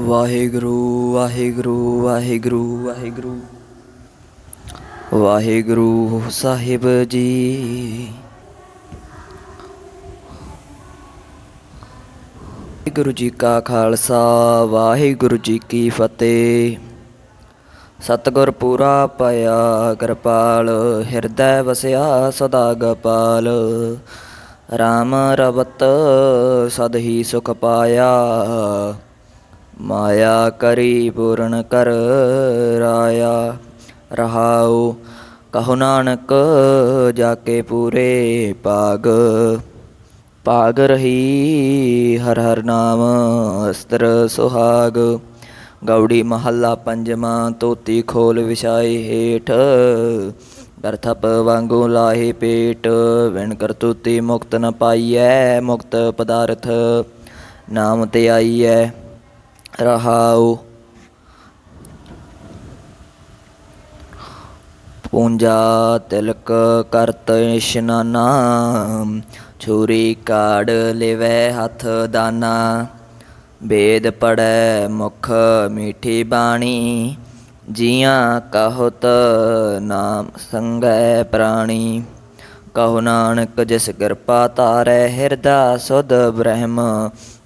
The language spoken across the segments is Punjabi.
ਵਾਹਿਗੁਰੂ ਵਾਹਿਗੁਰੂ ਵਾਹਿਗੁਰੂ ਵਾਹਿਗੁਰੂ। ਵਾਹਿਗੁਰੂ ਸਾਹਿਬ ਜੀ। ਵਾਹਿਗੁਰੂ ਜੀ ਕਾ ਖਾਲਸਾ, ਵਾਹਿਗੁਰੂ ਜੀ ਕੀ ਫਤਿਹ। ਸਤਿਗੁਰ ਪੂਰਾ ਪਾਇਆ ਕਿਰਪਾਲ, ਹਿਰਦੈ ਵਸਿਆ ਸਦਾ ਗੋਪਾਲ। RAM ਰਵਤ ਸਦ ਹੀ ਸੁਖ ਪਾਇਆ। ਮਾਇਆ ਕਰੀ ਪੂਰਨ ਕਰ ਰਾਇਆ, ਰਹਾਉ, ਕਹੋ ਨਾਨਕ ਜਾ ਕੇ ਪੂਰੇ ਭਾਗ। ਭਾਗ ਰਹੀ ਹਰ ਹਰ ਨਾਮ ਅਸਤਰ ਸੁਹਾਗ। ਗੌੜੀ ਮਹੱਲਾ ਪੰਜਵਾਂ ਤੋਤੀ ਖੋਲ ਵਿਛਾਈ ਹੇਠ। ਗਰਥਪ ਵਾਂਗੂ ਲਾਹੇ ਪੇਟ, ਵਿਣ ਕਰਤੂਤੀ ਮੁਕਤ ਨ ਪਾਈਐ, ਮੁਕਤ ਪਦਾਰਥ ਨਾਮ ਤੇ ਆਈਐ। ਰਹਾਉ। ਪੂੰਜਾ ਤਿਲਕ ਕਰਤ ਇਸ਼ਨਾਨਾ, ਛੁਰੀ ਕਾੜ ਲਿਵੈ ਹੱਥ ਦਾਨਾ। ਵੇਦ ਪੜੈ ਮੁਖ ਮੀਠੀ ਬਾਣੀ, ਜੀਆਂ ਕਹੁਤ ਨਾਮ ਸੰਗੈ ਪ੍ਰਾਣੀ। ਕਹੋ ਨਾਨਕ ਜਿਸ ਕਿਰਪਾ ਤਾਰੈ ਹਿਰਦਾ ਸੁਧ ਬ੍ਰਹਮ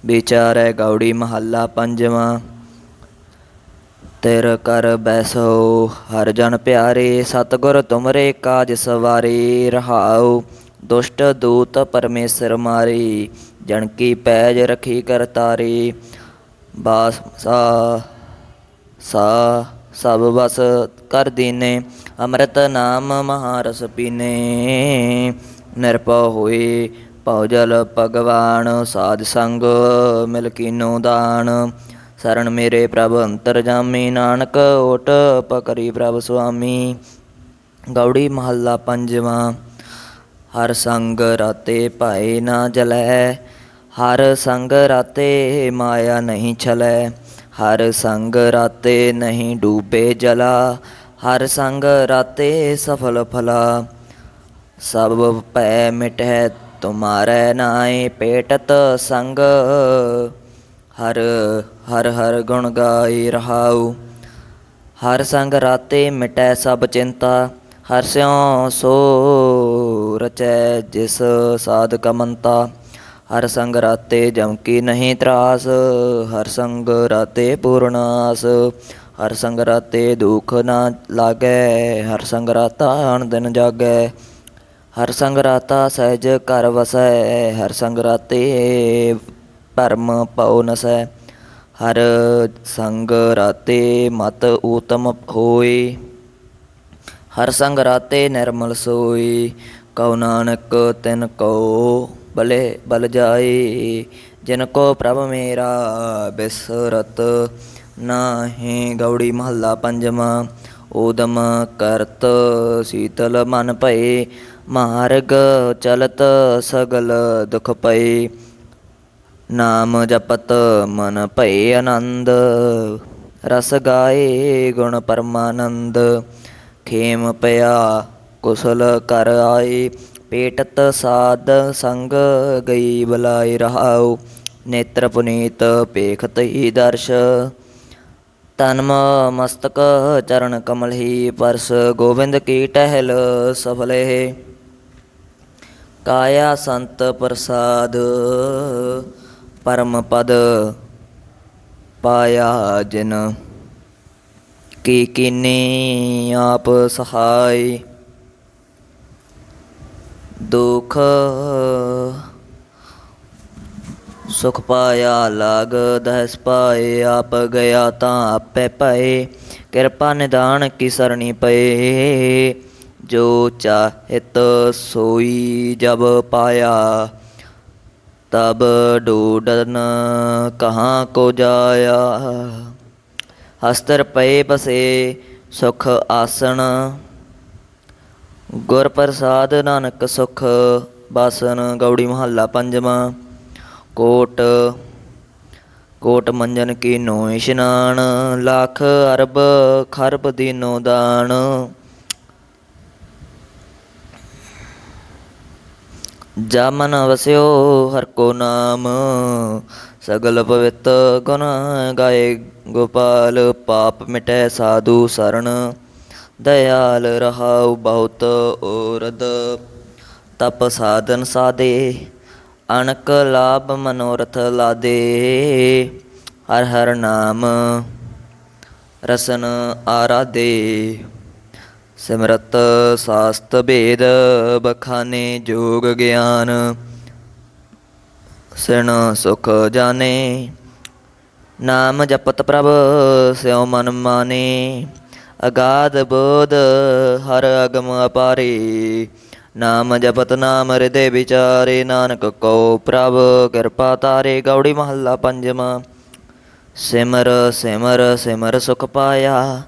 ਵਿਚਾਰੈ ਗੌੜੀ ਮਹੱਲਾ ਪੰਜਵਾਂ। ਤੇਰ ਕਰ ਬੈਸੋ, ਹਰ ਜਨ ਪਿਆਰੇ, ਸਤਗੁਰ ਤੁਮਰੇ ਕਾਜ ਸਵਾਰੇ, ਰਹਾਉ ਦੁਸ਼ਟ ਦੂਤ ਪਰਮੇਸ਼ਰ ਮਾਰੇ, ਜਨ ਕੀ ਪੈਜ ਰਖੀ ਕਰਤਾਰੀ ਬਾਸ ਸਾ ਸਾ, ਸਭ ਬਸ ਕਰ ਦੀਨੇ, ਅੰਮ੍ਰਿਤ ਨਾਮ ਮਹਾਰਸ ਪੀਨੇ। ਨਿਰਭਉ ਹੋਏ ਭਉ ਭਗਵਾਨ, ਸਾਧ ਸੰਗ ਮਿਲ ਕੀਨੋ ਦਾਨ। ਸਰਣ ਮੇਰੇ ਪ੍ਰਭ ਅੰਤਰ ਜਾਮੀ, ਨਾਨਕ ਓਟ ਪਕਰੀ ਪ੍ਰਭ ਸੁਆਮੀ। ਗੌੜੀ ਮਹੱਲਾ ਪੰਜਵਾਂ, ਹਰ ਸੰਗ ਰਾਤੇ ਭਾਏ ਨਾ ਜਲੈ, ਹਰ ਸੰਗ ਰਾਤੇ ਮਾਇਆ ਨਹੀਂ ਛਲੈ। ਹਰ ਸੰਗ ਰਾਤੇ ਨਹੀਂ ਡੂਬੇ ਜਲਾ, ਹਰ ਸੰਗ ਰਾਤੇ ਸਫਲ ਫਲਾ। ਸਭ ਭੈ ਮਿਟੈ ਤੁਮਾਰੈ ਨਾਏ ਪੇਟਤ ਸੰਗ, ਹਰ ਹਰ ਹਰ ਗੁਣ ਗਾਈ ਰਹਾਉ। ਹਰ ਸੰਗ ਰਾਤੇ ਮਿਟੈ ਸਭ ਚਿੰਤਾ, ਹਰ ਸਿਉ ਸੋ ਰਚੈ ਜਿਸ ਸਾਧਕ ਮੰਤਾ। ਹਰ ਸੰਗ ਰਾਤੇ ਜਮ ਨਹੀਂ ਤਰਾਸ, ਹਰ ਸੰਗ ਰਾਤੇ ਪੂਰਨਾਸ ਹਰ ਸੰਗ ਰਾਤੇ ਦੁਖ ਨਾ ਲਾਗੈ, ਹਰ ਸੰਗ ਰਾਤਾ ਅਣ ਦਿਨ ਜਾਗੈ। ਹਰ ਸੰਗ ਰਾਤਾ ਸਹਿਜ ਘਰ ਵਸੈ, ਹਰ ਸੰਗ ਰਾਤੇ ਭਰਮ ਪਉ ਨਸੈ। ਹਰ ਸੰਗ ਰਾਤੇ ਮਤ ਊਤਮ ਹੋਏ, ਹਰ ਸੰਗ ਰਾਤੇ ਨਿਰਮਲ ਸੋਈ ਕਉ ਨਾਨਕ ਤਿਨ ਕੋ ਬਲੇ ਬਲ ਜਾਏ, ਜਿਨ ਕੋ ਪ੍ਰਭ ਮੇਰਾ ਬਿਸਰਤ ਨਾਹੀ। ਗੌੜੀ ਮਹੱਲਾ ਪੰਜਵਾਂ ਓਦਮ ਕਰਤ ਸੀਤਲ ਮਨ ਭਏ। ਮਾਰਗ ਚਲਤ ਸਗਲ ਦੁਖ ਪਏ ਨਾਮ ਜਪਤ ਮਨ ਭਏ ਆਨੰਦ, ਰਸ ਗਾਏ ਗੁਣ ਪਰਮਾਨੰਦ। ਖੇਮ ਪਿਆ ਕੁਸਲ ਕਰ ਆਏ, ਪੇਟਤ ਸਾਧ ਸੰਗ ਗਈ ਬਲਾਈ ਰਹਾਉ। ਨੇਤਰ ਪੁਨੀਤ ਪੇਖਤ ਹੀ ਦਰਸ਼। ਤਨਮ ਮਸਤਕ ਚਰਨ ਕਮਲ ਹੀ ਪਰਸ, ਗੋਬਿੰਦ ਕੀ ਟਹਿਲ ਸਫਲੇ। ਕਾਇਆ ਸੰਤ ਪ੍ਰਸਾਦ ਪਰਮ ਪਦ ਪਾਇਆ ਜਿਨ। ਕੀ ਕੀਨੀ ਆਪ ਸਹਾਈ, ਦੁਖ ਸੁਖ ਪਾਇਆ ਲਾਗ, ਦਹਿਸ ਪਾਏ ਆਪ ਗਿਆ ਤਾਂ ਆਪੇ ਪਏ ਕਿਰਪਾ ਨਿਦਾਨ ਕੀ ਸਰਣੀ ਪਏ। ਜੋ ਚਾਹਿਤ ਸੋਈ ਜਬ ਪਾਇਆ, ਤਬ ਡੂਡਨ ਕਹਾਂ ਕੋ ਜਾਇਆ। ਹਸਤਰ ਪਏ ਬਸੇ ਸੁਖ ਆਸਣ, ਗੁਰ ਪ੍ਰਸਾਦ ਨਾਨਕ ਸੁਖ ਬਾਸਨ। ਗੌੜੀ ਮਹੱਲਾ ਪੰਜਵਾਂ, ਕੋਟ ਕੋਟ ਮੰਜਨ ਕੀ ਨੋ ਇਸ਼ਨਾਨ, ਲੱਖ ਅਰਬ ਖਰਬ ਦੀਨੋ ਦਾਨ। ਜਾ ਮਨ ਵਸਿਓ ਹਰ ਕੋ ਨਾਮ, ਸਗਲ ਪਵਿੱਤ ਗੁਣ ਗਾਏ ਗੋਪਾਲ, ਪਾਪ ਮਿਟੈ ਸਾਧੂ ਸਰਣ ਦਇਆਲ ਰਹਾਉ ਬਹੁਤ ਓਰਦ ਤਪ ਸਾਧਨ ਸਾਦੇ ਅਣਕ ਲਾਭ ਮਨੋਰਥ ਲਾਦੇ, ਹਰ ਹਰ ਨਾਮ ਰਸਨ ਆਰਾਦੇ ਸਿਮਰਤ ਸਾਸਤ ਭੇਦ ਬਖਾਨੇ ਜੋਗ ਗਿਆਨ, ਸਿਣ ਸੁਖ ਜਾਣੇ। ਨਾਮ ਜਪਤ ਪ੍ਰਭ, ਸਿਉ ਮਨ ਮਾਨੇ। ਅਗਾਧ ਬੋਧ, ਹਰ ਅਗਮ ਅਪਾਰੇ। ਨਾਮ ਜਪਤ ਨਾਮ ਹਿਰਦੇ ਵਿਚਾਰੇ, ਨਾਨਕ ਕੋ ਪ੍ਰਭ, ਕਿਰਪਾ ਤਾਰੇ। ਗੌੜੀ ਮਹੱਲਾ ਪੰਜਵਾਂ, ਸਿਮਰ ਸਿਮਰ ਸਿਮਰ ਸੁਖ ਪਾਇਆ।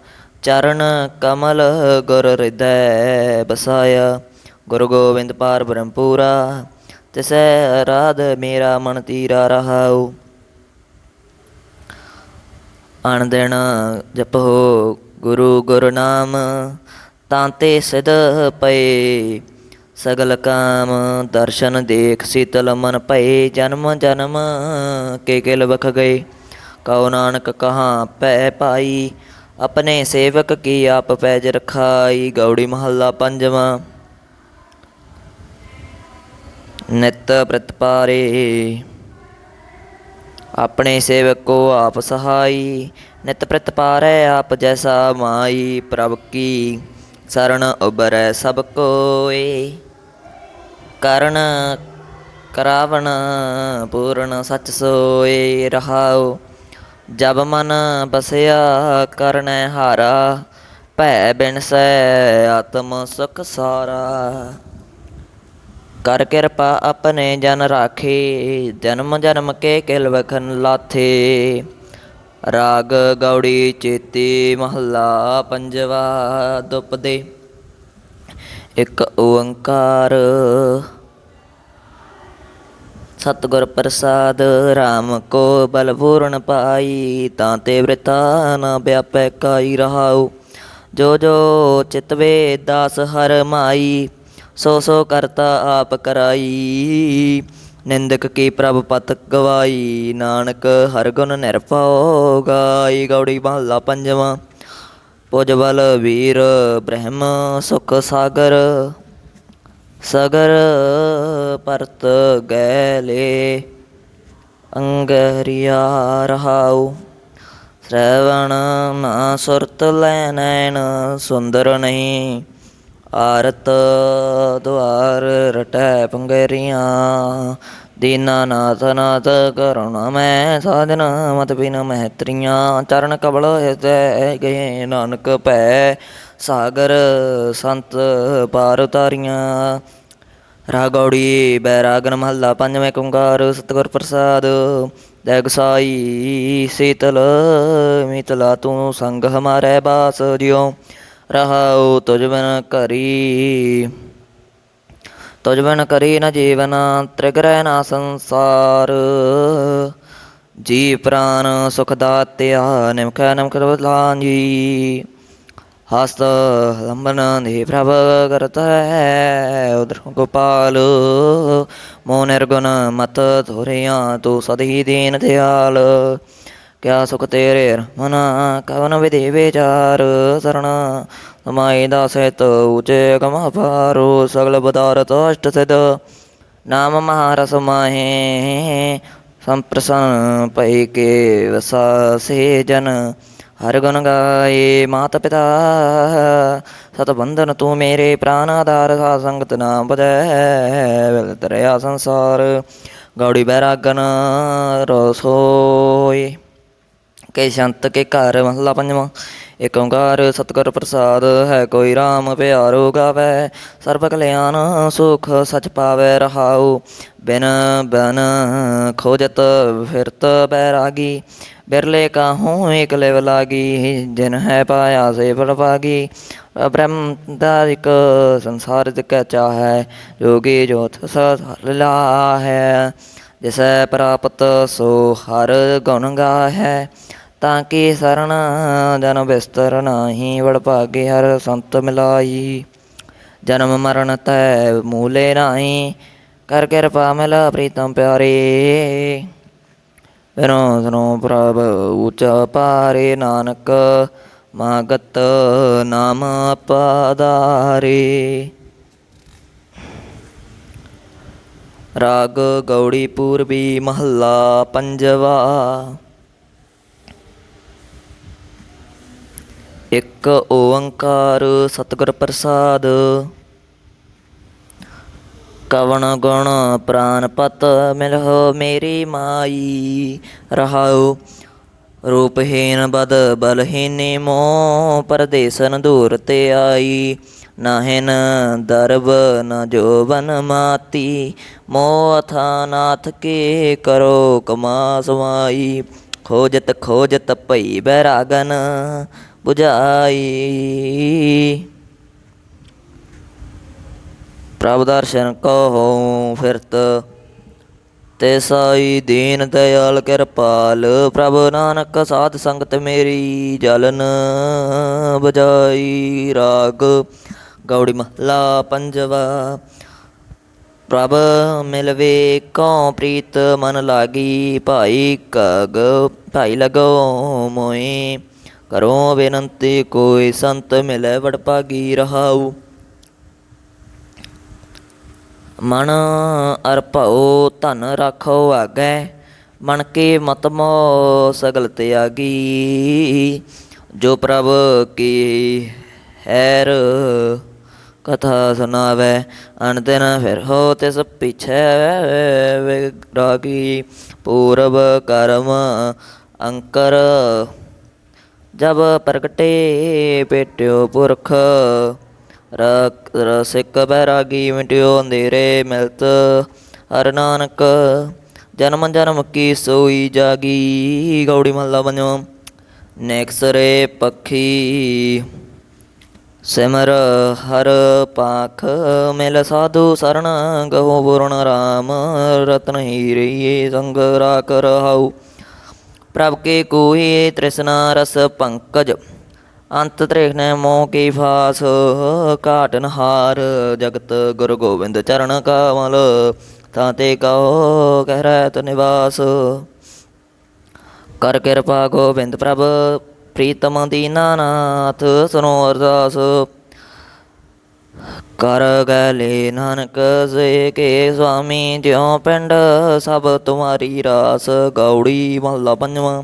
ਚਰਨ ਕਮਲ ਗੁਰ ਹਿਰਦੈ ਬਸਾਇਆ, ਗੁਰੂ ਗੋਬਿੰਦ ਪਾਰ ਬ੍ਰਹਮਪੂਰਾ, ਤਿਸੈ ਰਾਧ ਮੇਰਾ ਮਨ ਤੀਰਾ ਰਹਾਉ। ਅਣ ਦਿਨ ਜਪੋ ਗੁਰੂ ਗੁਰ ਨਾਮ, ਤਾਂ ਸਿਧ ਪਏ। ਸਗਲ ਕਾਮ ਦਰਸ਼ਨ ਦੇਖ ਸੀਤਲ ਮਨ ਭਏ, ਜਨਮ ਜਨਮ ਕੇ ਕਿਲ ਬਖ ਗਏ। ਕਉ ਨਾਨਕ ਕਹਾ ਪੈ ਪਾਈ ਆਪਣੇ ਸੇਵਕ ਕੀ ਆਪ ਪੈਜ ਰਖਾਈ? ਗੌੜੀ ਮਹੱਲਾ ਪੰਜਵਾਂ। ਨਿਤ ਪ੍ਰਤਪਾਰੇ। ਆਪਣੇ ਸੇਵਕ ਕੋ ਆਪ ਸਹਾਈ। ਨਿਤ ਪ੍ਰਤਪਾਰੈ ਆਪ ਜੈਸਾ ਮਾਈ। ਪ੍ਰਭ ਕੀ ਸਰਣ ਉਬਰੈ ਸਭ ਕੋਏ। ਕਰਨ ਕਰਾਵਣ ਪੂਰਨ ਸਚ ਸੋਏ। ਰਹਾਓ ਜਬ ਮਨ ਬਸਿਆ ਕਰਨੈ ਹਾਰਾ, ਭੈ ਬਿਨਸੈ ਆਤਮ ਸੁਖ ਸਾਰਾ। ਕਰ ਕਿਰਪਾ ਆਪਣੇ ਜਨ ਰਾਖੇ, ਜਨਮ ਜਨਮ ਕੇ ਕਿਲ ਵਖਨ ਲਾਥੇ। ਰਾਗ ਗੌੜੀ ਚੇਤੀ ਮਹੱਲਾ ਪੰਜਵਾ ਦੁਪਦੇ। ਇੱਕ ਓੰਕਾਰ ਸਤਿਗੁਰ ਪ੍ਰਸਾਦ RAM ਕੋ ਬਲ ਪੂਰਨ ਪਾਈ, ਤਾਂ ਤੇ ਵ੍ਰਿਤਾ ਨ ਵਿਆਪੈ ਕਾਈ ਰਹਾਉ। ਜੋ ਜੋ ਚਿਤਵੇ ਦਾਸ ਹਰ ਮਾਈ, ਸੋ ਸੋ ਕਰਤਾ ਆਪ ਕਰਾਈ। ਨਿੰਦਕ ਕੀ ਪ੍ਰਭ ਪਤ ਗਵਾਈ, ਨਾਨਕ ਹਰ ਗੁਣ ਨਿਰਭਉ ਗਾਈ। ਗੌੜੀ ਮਹੱਲਾ ਪੰਜਵਾਂ। ਪੁਜਬਲ ਵੀਰ ਬ੍ਰਹਮ ਸੁਖ ਸਾਗਰ। ਸਗਰ ਪਰਤ ਗੈਲੇ ਅੰਗਰਿਆ ਰਹਾਉ। ਸ੍ਰਵਣ ਨਾ ਸੁਰਤ ਲੈ ਨੈਣ, ਸੁੰਦਰ ਨਹੀਂ ਆਰਤ ਦੁਆਰ ਰਟੈ ਪੰਗਰੀਆਂ ਦੀਨਾਨਾਥ ਨਾਥ ਕਰੁਣਾ ਮੈਂ ਸਾਧਨਾ ਮਤ ਬਿਨ ਮਹਿਤਰੀਆਂ, ਚਰਨ ਕਬਲ ਹਿਰਦੈ ਗਏ ਨਾਨਕ ਭੈ, ਸਾਗਰ ਸੰਤ ਪਾਰ ਉਤਾਰੀਆਂ। ਰਾਗੌੜੀ ਬੈਰਾਗਨ ਮਹੱਲਾ ਪੰਜਵੇਂ ਕੁੰਕਾਰ ਸਤਿਗੁਰ ਪ੍ਰਸਾਦ ਜੈ ਗਸਾਈ ਸੀਤਲ, ਮਿਤਲਾ ਤੂੰ ਸੰਗ ਹਮਾਰੇ ਬਾਸ ਜਿਉ, ਰਹਾਉ ਤੁਜ ਬਿਨ ਕਰੀ ਤੁਝ ਬਿਨ ਕਰੀ ਨ ਜੀਵਨ ਤ੍ਰਿਗਰੈ ਨਾ ਸੰਸਾਰ। ਜੀ ਪ੍ਰਾਨ ਸੁਖ ਦਾਤਿਆ ਨਿਮਖੈ ਨਿਮਖ ਬਲਾਂਜੀ ਹਸਤ ਲੰਬਨ ਦੇ ਪ੍ਰਭ ਕਰਤ ਹੈ ਉਦਰ ਗੋਪਾਲ। ਮੋ ਨਿਰਗੁਣ ਮਤ ਧੁਰਿਆ, ਤੂੰ ਸਦੀ ਦੀਨ ਦਿਆਲ। ਕਿਆ ਸੁਖ ਤੇਰੇ ਮਨ ਕਵਨ ਵਿਧੀ ਵਿਚਾਰ ਸਰਣ ਸਮਾਈ ਦਾ ਸਹਿਤ ਉਚੇ ਗਮ ਪਾਰੋ ਸਗਲ ਬਦਾਰਤ ਅਸ਼ਟ ਸਿਧ। ਨਾਮ ਮਹਾਰਸ ਮਾਹੇ, ਸੰਪ੍ਰਸਨ ਪਈ ਕੇ ਵਸਾ ਸੇ ਜਨ ਹਰ ਗੁਣ ਗਾਏ ਮਾਤਾ ਪਿਤਾ, ਸਤ ਬੰਧਨ ਤੂੰ ਮੇਰੇ ਪ੍ਰਾਨ ਆਧਾਰ। ਸਾ ਸੰਗਤ ਨਾਮ ਬਜੈ ਵਿਲ ਤਰਿਆ ਸੰਸਾਰ। ਗੌੜੀ ਬੈਰਾਗਨ ਰਸੋਈ ਕੇ ਸੰਤ ਕੇ ਘਰ ਮਹਲਾ ਪੰਜਵਾਂ। ਏਕ ਓੰਕਾਰ ਸਤਿਗੁਰ ਪ੍ਰਸਾਦ, ਹੈ ਕੋਈ RAM ਪਿਆਰੋ ਗਾਵੇ। ਸਰਬ ਕਲਿਆਣ ਸੁਖ ਸਚ ਪਾਵੇ ਰਹਾਉ। ਬਿਨ ਬਨ ਖੋਜਤ ਫਿਰਤ ਬੈਰਾਗੀ। ਬਿਰਲੇ ਕਾਹੂ ਏਕ ਲਿਵ ਲਾਗੀ, ਜਿਨ ਹੈ ਪਾਇਆ ਸੇ ਫਲ ਬ੍ਰਹਮ ਦਾਰਿਕ ਸੰਸਾਰ ਤਿਕ ਚਾਹੈ, ਜੋਗੀ ਜੋਤ ਸਲਾ ਹੈ ਜਿਸੈ ਪ੍ਰਾਪਤ ਸੋ ਹਰ ਗੁਣ ਗਾ ਹੈ ਤਾਂ ਕਿ ਸਰਣ ਜਨ ਬਿਸਤਰ ਨਾਹੀ ਵੜ ਭਾਗੇ ਹਰ ਸੰਤ ਮਿਲਾਈ। ਜਨਮ ਮਰਨ ਤੈ ਮੂਲੇ ਨਾਹੀ, ਕਰ ਕਿਰਪਾ ਮਿਲਾ ਪ੍ਰੀਤਮ ਪਿਆਰੇ। ਬਿਨੋ ਸੁਨੋ ਪ੍ਰਭ ਉਚਾ ਪਾਰੇ ਨਾਨਕ, ਮਾਗਤ ਨਾਮ ਪਦਾਰੇ ਰਾਗ ਗੌੜੀ ਪੂਰਬੀ ਮਹੱਲਾ ਪੰਜਵਾ। ਇੱਕ ਓੰਕਾਰ ਸਤਿਗੁਰ ਪ੍ਰਸਾਦ। ਕਵਣ ਗੁਣ ਪ੍ਰਾਨ ਪਤ ਮਿਲਹੁ ਮੇਰੀ ਮਾਈ, ਰਹਾਉ ਰੂਪਹੀਨ ਬਦ ਬਲਹੀਨੀ ਮੋ ਪਰਦੇਸਨ ਦੂਰ ਤੇ ਆਈ, ਨਾਹਿਨ ਦਰਬ ਨ ਜੋਬਨ ਮਾਤੀ ਮੋ ਅਥਾਨਾਥ ਕੇ ਕਰੋ ਕਮਾ ਸਮਾਈ ਖੋਜਤ ਖੋਜਤ ਭਈ ਬੈਰਾਗਨ। 부ਝਾਈ ਪ੍ਰਭ ਦਰਸ਼ਨ ਕਹੋ ਫਿਰਤ, ਤੇ ਸਾਈ ਦੀਨ ਦਇਆਲ ਕਿਰਪਾਲ। ਪ੍ਰਭ ਨਾਨਕ ਸਾਧ ਸੰਗਤ ਮੇਰੀ ਜਲਨ ਬਜਾਈ ਰਾਗ ਗੌੜੀ ਮਹਲਾ ਪੰਜਵਾ। ਪ੍ਰਭ ਮਿਲਵੇ ਕਉ ਪ੍ਰੀਤ ਮਨ ਲਾਗੀ, ਭਾਈ ਕਗ ਭਾਈ ਲਗੋ ਮੋਏ ਕਰੋ ਬੇਨੰਤੀ, ਕੋਈ ਸੰਤ ਮਿਲੇ ਵਡ ਭਾਗੀ ਰਹਾਉ। ਮਨ ਅਰਪਉ, ਧਨ ਰਾਖੋ ਆਗੈ, ਮਨ ਕੇ ਮਤ ਸਗਲ ਤਿਆਗੀ। ਜੋ ਪ੍ਰਭ ਕੀ ਹੈਰ ਕਥਾ ਸੁਨਾਵੇ ਅਨਦਿਨ ਫਿਰ ਹੋ ਤਿਸ ਪਿਛੈ ਵਿਰਾਗੀ ਪੂਰਬ ਕਰਮ ਅੰਕਰ ਜਬ ਪ੍ਰਗਟੇ ਪੇਟਿਓ ਪੁਰਖ, ਰਕ ਰਸਿਕ ਬੈਰਾਗੀ ਮਿਟਿਓ ਅੰਧੇਰੇ ਮਿਲਤ। ਹਰ ਨਾਨਕ, ਜਨਮ ਜਨਮ ਕੀ ਸੋਈ ਜਾਗੀ, ਗੌੜੀ ਮਹੱਲਾ ਪੰਜਵਾਂ ਨੈਕਸਰੇ ਪੱਖੀ। ਸਿਮਰ ਹਰ ਪਾਖ, ਮਿਲ ਸਾਧੂ ਸਰਣ ਗਹੁ ਬੁਰਣ ਰਾਮ, ਰਤਨ ਹੀਰੇ ਸੰਗ ਰਾਖ ਰਹਾਉ। ਪ੍ਰਭ ਕੇ ਕੋਹੇ ਤ੍ਰਿਸ਼ਨਾ ਰਸ ਪੰਕਜ, ਅੰਤ ਤ੍ਰਿਖਨੇ ਮੋਹ ਕੀ ਫਾਸ, ਘਾਟਨ ਹਾਰ ਜਗਤ ਗੁਰੂ ਗੋਬਿੰਦ ਚਰਨ ਕਮਲ ਤਾਂ ਤੇ ਕਹੋ ਕਹਿ ਰਹਿਤ ਨਿਵਾਸ। ਕਰ ਕਿਰਪਾ ਗੋਬਿੰਦ ਪ੍ਰਭ, ਪ੍ਰੀਤਮ ਦੀਨਾਨਾਥ ਸੁਨੋ ਅਰਦਾਸ। ਕਰ ਗਲੇ ਨਾਨਕ ਸੇ ਕੇ ਸੁਆਮੀ ਜਿਉ ਪਿੰਡ ਸਭ ਤੁਮਾਰੀ ਰਾਸ ਗੌੜੀ ਮਹੱਲਾ ਪੰਜਵਾਂ।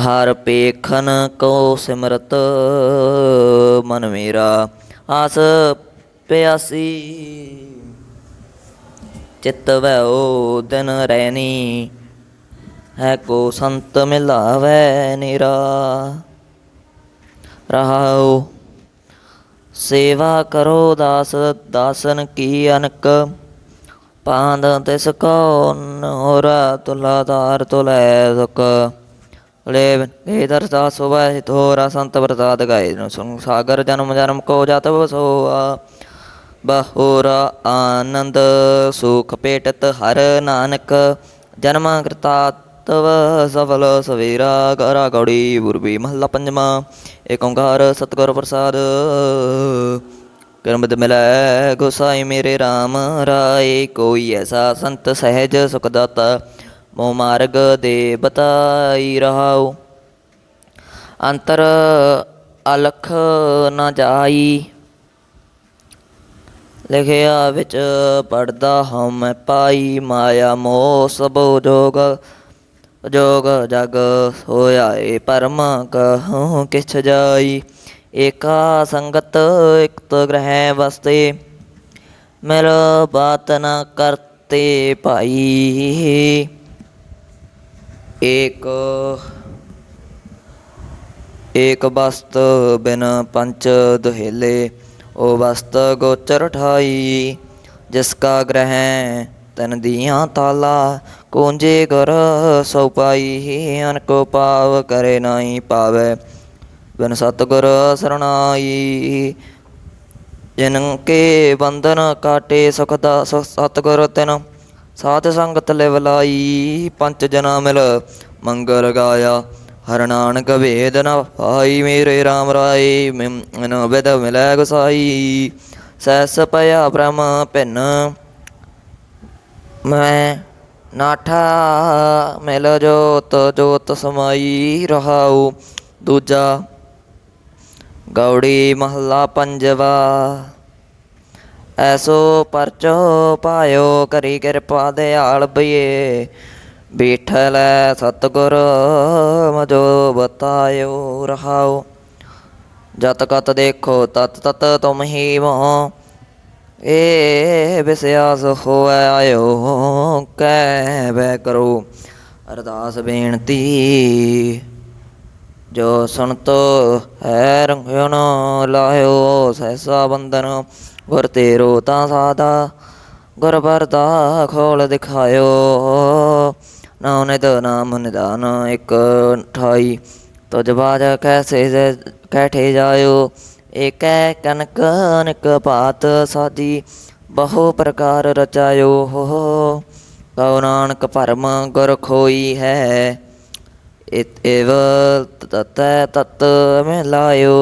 ਹਰ ਪੇਖਨ ਕੋ ਸਿਮਰਤ ਮਨ ਮੇਰਾ, ਆਸ ਪਿਆਸੀ। ਚਿੱਤ ਵੈਓ ਦਿਨ ਰੈਣੀ, ਹੈ ਕੋ ਸੰਤ ਮਿਲਾਵੈ ਨਿਰਾ। ਰਹਾਉ ਸੇਵਾ ਕਰੋ ਦਾਸ, ਦਾਸਨ ਕੀ ਅਨਕ? ਪਾਂਦ ਤਿਸ ਕੋ ਨੋਰਾ ਤੁਲਾ ਤਾਰ ਤੁਲੈ ਸੁਕ? ਲੈ ਇਹ ਦਰਸਾ ਸੁਭੈ ਤੋਰਾ ਸੰਤ ਪ੍ਰਸਾਦ ਗਾਏ। ਨੂੰ ਸੁਨ ਸਾਗਰ ਜਨਮ ਜਨਮ ਕੋ ਜਤ ਵਸੋਆ। ਬਹੁਰਾ ਆਨੰਦ ਸੁਖ ਪੇਟਤ ਹਰ ਨਾਨਕ। ਜਨਮ ਕਰਤਾ ਤਵ ਸਫਲ ਸਵੇਰਾ ਗਰਾ ਗੌੜੀ ਗੁਰਬੀ ਮਹੱਲਾ ਪੰਜਵਾਂ ਏਕ ਓੰਕਾਰ ਸਤਿਗੁਰ ਪ੍ਰਸਾਦ ਕਰਮਦ ਮਿਲੈ ਗੋਸਾਈ ਮੇਰੇ RAM ਰਾਏ ਕੋਈ ਐਸਾ ਸੰਤ ਸਹਿਜ ਸੁਖ ਦਾਤਾ ਮੋ ਮਾਰਗ ਦੇ ਬਤਾਈ ਰਹਾਉ ਅੰਤਰ ਅਲਖ ਨ ਜਾਈ ਲਿਖਿਆ ਵਿੱਚ ਪੜਦਾ ਹਉ ਪਾਈ ਮਾਇਆ ਮੋਹ ਸਭੋ ਜੋਗ ਜੋਗ ਜਗ ਹੋਇਆ ਏ ਪਰਮ ਕਹੂੰ ਕਿਛ ਜਾਈ ਏਕਾ ਸੰਗਤ ਇਕਤ ਗ੍ਰਹਿ ਵਸਤੇ ਮਿਲ ਬਾਤ ਨ ਕਰਤੇ ਭਾਈ ਏਕ ਏਕ ਬਸਤ ਬਿਨ ਪੰਚ ਦੁਹੇਲੇ ਓ ਬਸਤ ਗੋਚਰ ਠਾਈ ਜਿਸ ਕਾ ਗ੍ਰਹਿ ਤਨ ਦੀਆਂ ਤਾਲਾ ਕੂੰਜੇ ਗੁਰ ਸੋ ਪਾਈ, ਅਨਕੋ ਪਾਵ ਕਰੇ ਨਾਹੀ ਪਾਵੇ। ਬਿਨ ਸਤਿਗੁਰ ਸਰਣਾਈ, ਜਿਨ ਕੇ ਬੰਧਨ ਕਾਟੇ ਸੁਖ ਦਾ ਸੁ- ਤਿਨ। ਸਾਧ ਸੰਗਤ ਲਿਵ ਲਾਈ ਜਨਾ ਮਿਲ ਮੰਗਲ ਗਾਇਆ। ਹਰ ਨਾਨਕ ਵੇਦ ਨ ਭਾਈ, ਮੇਰੇ RAM ਰਾਏ ਮਨ ਵਿਦ ਮਿਲੈ ਗੁਸਾਈ। ਸੈਸ ਪਿਆ ਬ੍ਰਹਮ ਭਿੰਨ, ਮੈਂ ਨਾਠਾ ਮਿਲ ਜੋਤ ਜੋਤ ਸਮਾਈ ਰਹਾਉ ਦੂਜਾ ਗੌੜੀ ਮਹੱਲਾ ਪੰਜਵਾ ਐਸੋ ਪਰਚੋ ਪਾਇਓ ਕਰੀ ਕਿਰਪਾ ਦਿਆਲ ਬਈਏ ਬੀਠਲ ਸਤਗੁਰ ਮਜੋ ਬਤਾਇਓ ਰਹਾਉ ਜਤ ਕਤ ਦੇਖੋ ਤਤ ਤਤ ਤੁਮ ਹੀ ਮੋ ਏ ਵਿਸਿਆਸ ਹੋਇ ਆਇਓ ਕਹਿ ਬੈ ਕਰੋ। ਅਰਦਾਸ ਬੇਨਤੀ, ਜੋ ਸੁਣਤ ਹੈ ਰੰਗਿਓ ਨ ਲਾਇਓ ਸਹਿਸਾ ਬੰਦਨ ਗੁਰ ਤੇਰੋ ਤਾਂ ਸਾਦਾ, ਗੁਰ ਵਰਦਾ ਖੋਲ ਦਿਖਾਇਓ। ਨਾਮ ਨਿਦ ਨਾਮ ਨਿਦਾਨ ਇੱਕ ਠਾਈ ਤੁਜ ਬਾਜ ਕੈਸੇ ਕੈਠੇ ਜਾਇਓ। ਏਕੈ ਕਨਕ ਨਿਕ ਭਾਤ ਸਾਜੀ ਬਹੁ ਪ੍ਰਕਾਰ ਰਚਾਇਓ ਕਉ ਨਾਨਕ ਭਰਮ ਗੁਰ ਖੋਈ ਹੈ, ਇਤ ਏਵ ਤਤੈ ਤਤ ਮਿਲਾਇਓ।